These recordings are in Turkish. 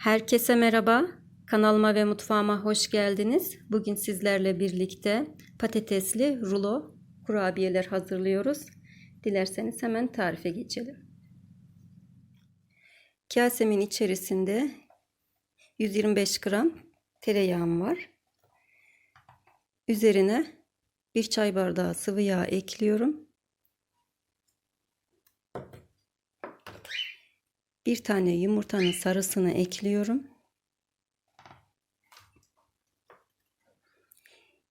Herkese merhaba. Kanalıma ve mutfağıma hoş geldiniz. Bugün sizlerle birlikte patatesli rulo kurabiyeler hazırlıyoruz. Dilerseniz hemen tarife geçelim. Kasemin içerisinde 125 gram tereyağım var. Üzerine bir çay bardağı sıvı yağ ekliyorum. Bir tane yumurtanın sarısını ekliyorum.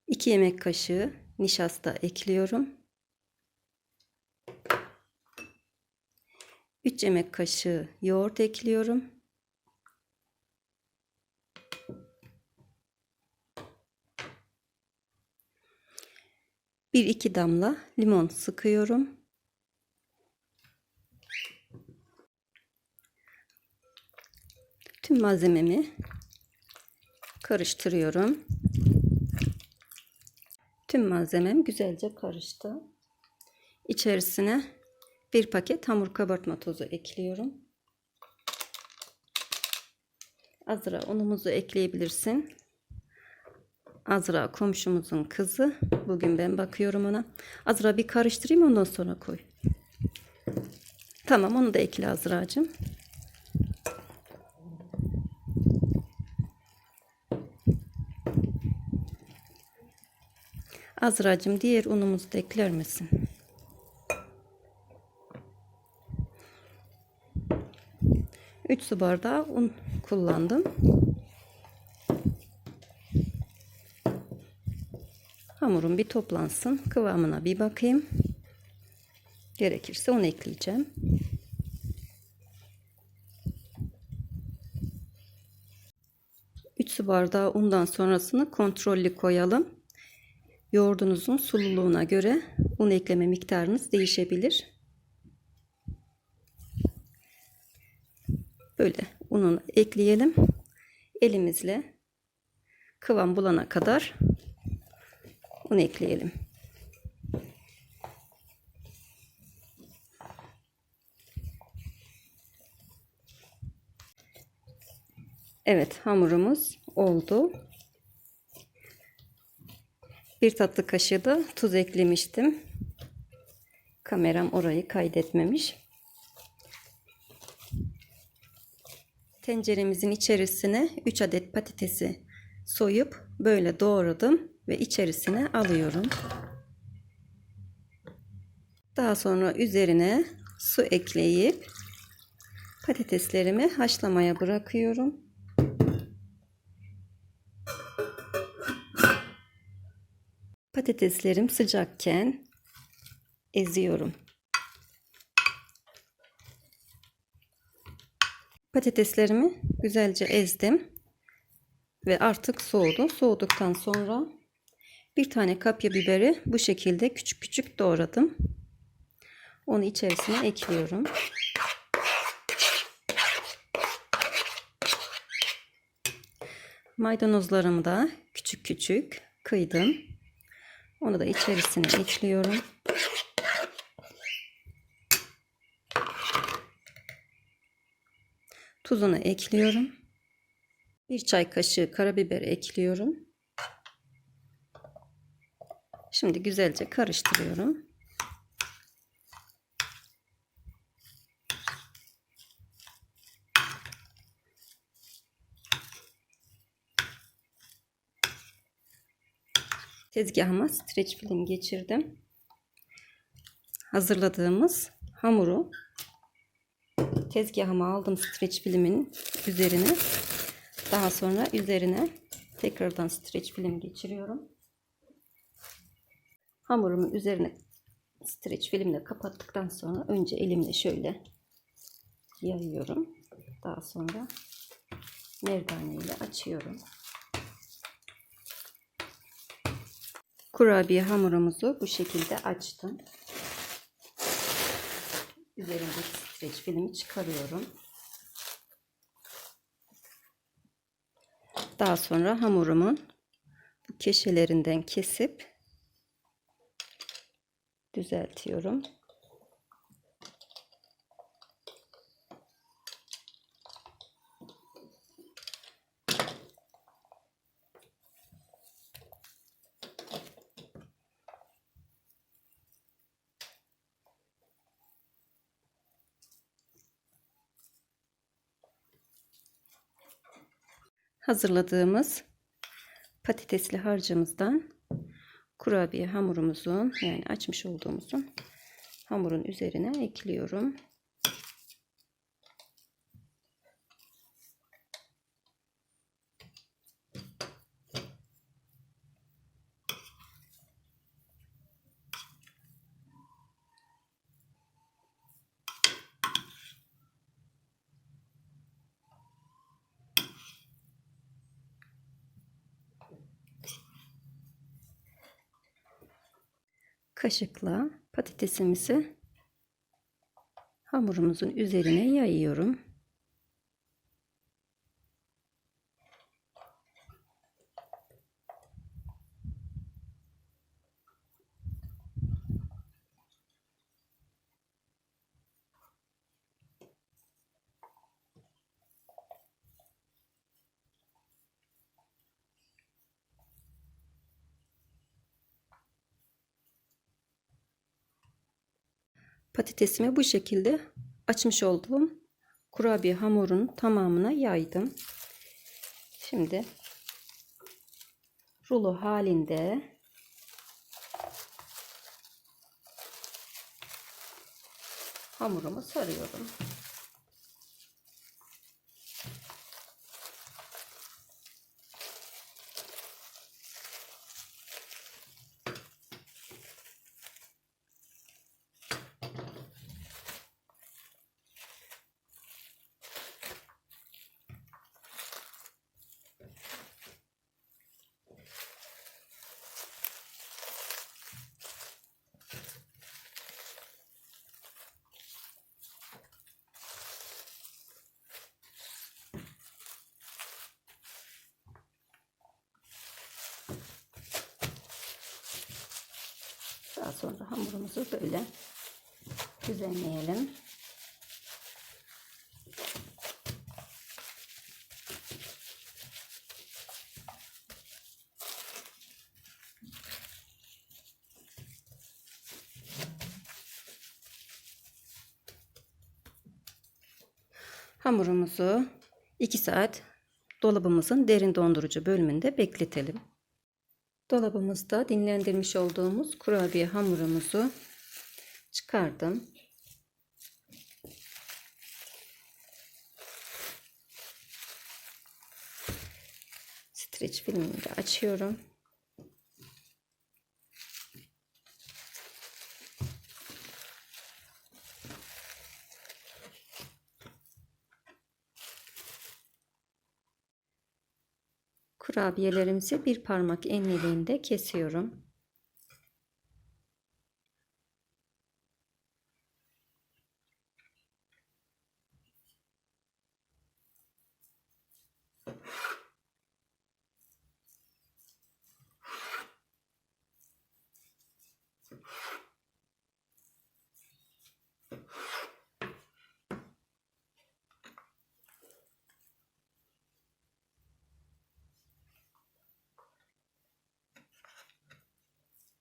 2 yemek kaşığı nişasta ekliyorum. 3 yemek kaşığı yoğurt ekliyorum. Bir iki damla limon sıkıyorum. Tüm malzememi karıştırıyorum. Tüm malzemem güzelce karıştı. İçerisine bir paket hamur kabartma tozu ekliyorum. Azra unumuzu ekleyebilirsin. Azra komşumuzun kızı. Bugün ben bakıyorum ona. Azra bir karıştırayım ondan sonra koy. Tamam onu da ekle Azra'cığım. Azra'cığım diğer unumuzu da ekler misin? Üç su bardağı un kullandım. Hamurum bir toplansın. Kıvamına bir bakayım. Gerekirse onu ekleyeceğim. Üç su bardağı undan sonrasını kontrollü koyalım. Yoğurdunuzun sululuğuna göre un ekleme miktarınız değişebilir. Böyle ununu ekleyelim. Elimizle kıvam bulana kadar un ekleyelim. Evet hamurumuz oldu. Bir tatlı kaşığı da tuz eklemiştim. Kameram orayı kaydetmemiş. Tenceremizin içerisine 3 adet patatesi soyup böyle doğradım ve içerisine alıyorum. Daha sonra üzerine su ekleyip patateslerimi haşlamaya bırakıyorum. Patateslerim sıcakken eziyorum. Patateslerimi güzelce ezdim ve artık soğudu. Soğuduktan sonra bir tane kapya biberi bu şekilde küçük küçük doğradım. Onu içerisine ekliyorum. Maydanozlarımı da küçük küçük kıydım. Onu da içerisine ekliyorum. Tuzunu ekliyorum. Bir çay kaşığı karabiber ekliyorum. Şimdi güzelce karıştırıyorum. Tezgahıma streç film geçirdim. Hazırladığımız hamuru tezgahıma aldım streç filmin üzerine. Daha sonra üzerine tekrardan streç film geçiriyorum. Hamurumu üzerine streç filmle kapattıktan sonra önce elimle şöyle yayıyorum. Daha sonra merdane ile açıyorum. Kurabiye hamurumuzu bu şekilde açtım. Üzerindeki streç filmi çıkarıyorum. Daha sonra hamurumun bu köşelerinden kesip düzeltiyorum. Hazırladığımız patatesli harcımızdan kurabiye hamurumuzun yani açmış olduğumuzun hamurun üzerine ekliyorum. Kaşıkla patatesimizi hamurumuzun üzerine yayıyorum. Patatesimi bu şekilde açmış olduğum kurabiye hamurun tamamına yaydım. Şimdi rulo halinde hamurumu sarıyorum. Daha sonra hamurumuzu böyle düzenleyelim. Hamurumuzu 2 saat dolabımızın derin dondurucu bölümünde bekletelim. Dolabımızda dinlendirmiş olduğumuz kurabiye hamurumuzu çıkardım. Streç filmini de açıyorum. Kurabiyelerimizi bir parmak enliliğinde kesiyorum.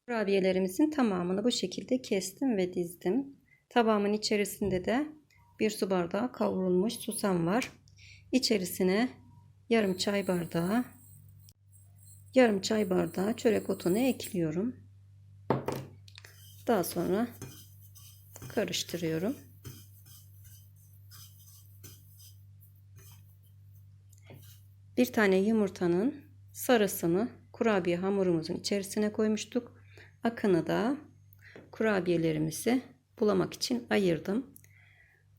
Kurabiyelerimizin tamamını bu şekilde kestim ve dizdim. Tabağımın içerisinde de bir su bardağı kavrulmuş susam var. İçerisine yarım çay bardağı yarım çay bardağı çörek otunu ekliyorum. Daha sonra karıştırıyorum. Bir tane yumurtanın sarısını kurabiye hamurumuzun içerisine koymuştuk. Akını da kurabiyelerimizi bulamak için ayırdım.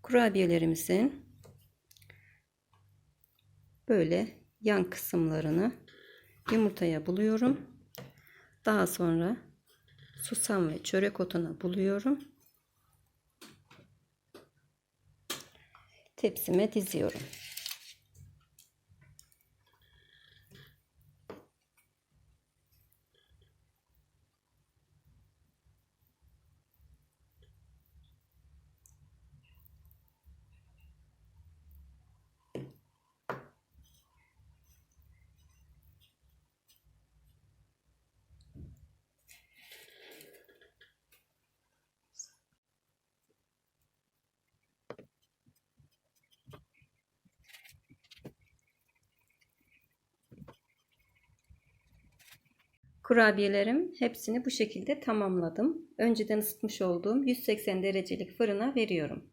Kurabiyelerimizin böyle yan kısımlarını yumurtaya buluyorum. Daha sonra susam ve çörek otuna buluyorum. Tepsime diziyorum. Kurabiyelerim hepsini bu şekilde tamamladım. Önceden ısıtmış olduğum 180 derecelik fırına veriyorum.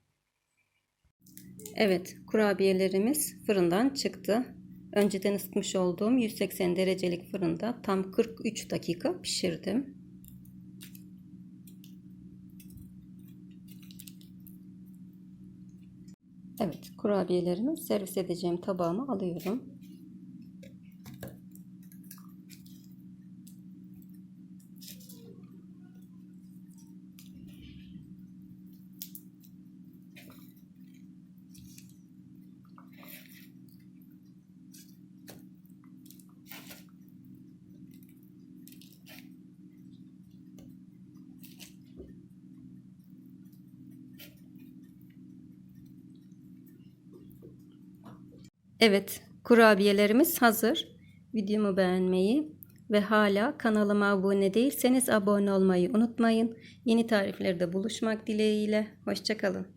Evet, kurabiyelerimiz fırından çıktı. Önceden ısıtmış olduğum 180 derecelik fırında tam 43 dakika pişirdim. Evet, kurabiyelerimi servis edeceğim tabağıma alıyorum. Evet, kurabiyelerimiz hazır. Videomu beğenmeyi ve hala kanalıma abone değilseniz abone olmayı unutmayın. Yeni tariflerde buluşmak dileğiyle. Hoşçakalın.